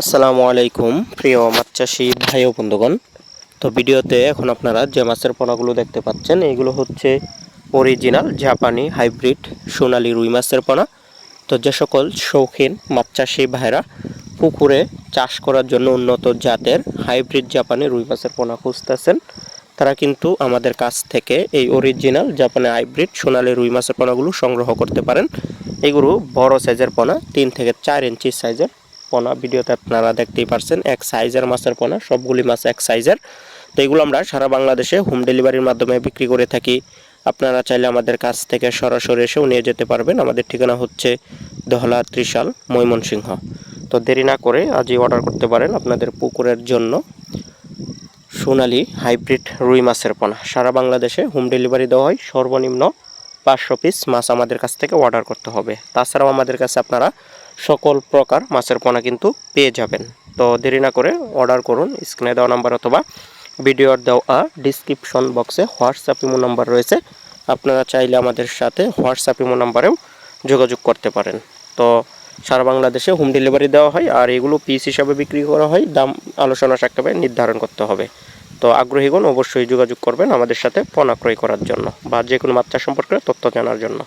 আসসালামু আলাইকুম, প্রিয় মাছ চাষি ভাই ও বন্ধুগণ। তো ভিডিওতে এখন আপনারা যে মাছের পোনাগুলো দেখতে পাচ্ছেন, এগুলো হচ্ছে অরিজিনাল জাপানি হাইব্রিড সোনালি রুই মাছের পোনা। তো যে সকল শৌখিন মাছ চাষি ভাইরা পুকুরে চাষ করার জন্য উন্নত জাতের হাইব্রিড জাপানি রুই মাছের পোনা খুঁজতেছেন, তারা কিন্তু আমাদের কাছ থেকে এই অরিজিনাল জাপানি হাইব্রিড সোনালি রুই মাছের পোনাগুলো সংগ্রহ করতে পারেন। এগুলো বড় সাইজের পোনা, তিন থেকে চার ইঞ্চি সাইজের পোনা, ভিডিওতে আপনারা দেখতেই পারছেন, এক সাইজের মাছের পোনা, সবগুলি মাছ এক সাইজের। তো এগুলো আমরা সারা বাংলাদেশে হোম ডেলিভারির মাধ্যমে বিক্রি করে থাকি। আপনারা চাইলে আমাদের কাছ থেকে সরাসরি এসেও নিয়ে যেতে পারবেন। আমাদের ঠিকানা হচ্ছে দহলা ত্রিশাল, ময়মনসিংহ। তো দেরি না করে আজই অর্ডার করতে পারেন আপনাদের পুকুরের জন্য সোনালী হাইব্রিড রুই মাছের পোনা। সারা বাংলাদেশে হোম ডেলিভারি দেওয়া হয়। সর্বনিম্ন পাঁচশো পিস মাছ আমাদের কাছ থেকে অর্ডার করতে হবে। তাছাড়াও আমাদের কাছে আপনারা সকল প্রকার মাছের পোনা কিন্তু পেয়ে যাবেন। তো দেরি না করে অর্ডার করুন স্ক্রিনে দেওয়া নাম্বার অথবা ভিডিওর দেওয়া ডিসক্রিপশন বক্সে হোয়াটসঅ্যাপ ইমো নাম্বার রয়েছে। আপনারা চাইলে আমাদের সাথে হোয়াটসঅ্যাপ ইমো নাম্বারেও যোগাযোগ করতে পারেন। তো সারা বাংলাদেশে হোম ডেলিভারি দেওয়া হয় আর এগুলো পিস হিসাবে বিক্রি করা হয়, দাম আলোচনা সাক্ষাবে নির্ধারণ করতে হবে। তো আগ্রহীগণ অবশ্যই যোগাযোগ করবেন আমাদের সাথে পণা ক্রয় করার জন্য বা যে কোনো মাত্রা সম্পর্কে তথ্য জানার জন্য।